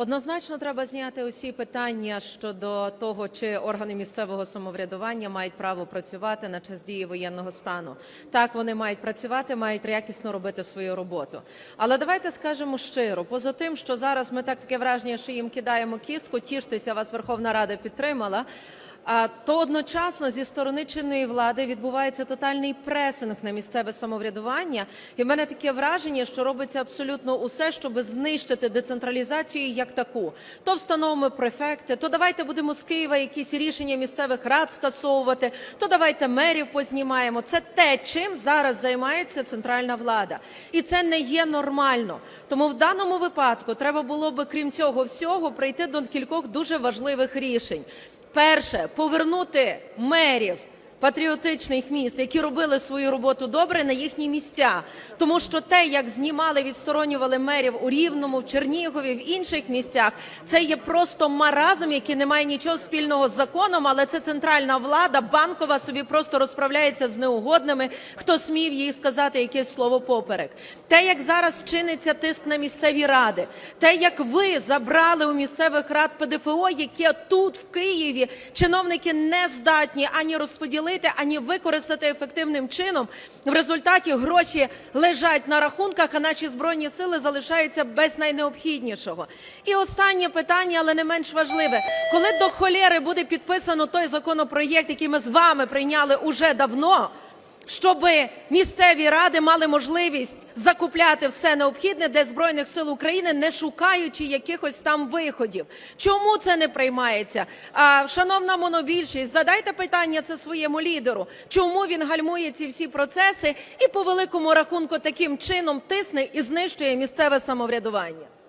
Однозначно треба зняти усі питання щодо того, чи органи місцевого самоврядування мають право працювати на час дії воєнного стану. Так, вони мають працювати, мають якісно робити свою роботу. Але давайте скажемо щиро, поза тим, що зараз ми так таке враження, що їм кидаємо кістку, тіштеся, вас Верховна Рада підтримала. То одночасно зі сторони чинної влади відбувається тотальний пресинг на місцеве самоврядування, і в мене таке враження, що робиться абсолютно усе, щоб знищити децентралізацію як таку. То встановимо префекти, то давайте будемо з Києва якісь рішення місцевих рад скасовувати, то давайте мерів познімаємо. Це те, чим зараз займається центральна влада, і це не є нормально. Тому в даному випадку треба було би, крім цього всього, прийти до кількох дуже важливих рішень. Перше повернути мерів патріотичних міст, які робили свою роботу добре на їхні місця, тому що те, як знімали, відсторонювали мерів у Рівному, в Чернігові, в інших місцях, це є просто маразм, який не має нічого спільного з законом, але це центральна влада, банкова собі просто розправляється з неугодними, хто смів їй сказати якесь слово поперек. Те, як зараз чиниться тиск на місцеві ради, те, як ви забрали у місцевих рад ПДФО, яке тут в Києві чиновники не здатні ані розподілити, ані використати ефективним чином. В результаті гроші лежать на рахунках, а наші збройні сили залишаються без найнеобхіднішого. І останнє питання, але не менш важливе: коли до холєри буде підписано той законопроєкт, який ми з вами прийняли уже давно щоб місцеві ради мали можливість закупляти все необхідне для збройних сил України, не шукаючи якихось там виходів. Чому це не приймається? А, шановна монобільшість, задайте питання це своєму лідеру. Чому він гальмує ці всі процеси і по великому рахунку таким чином тисне і знищує місцеве самоврядування?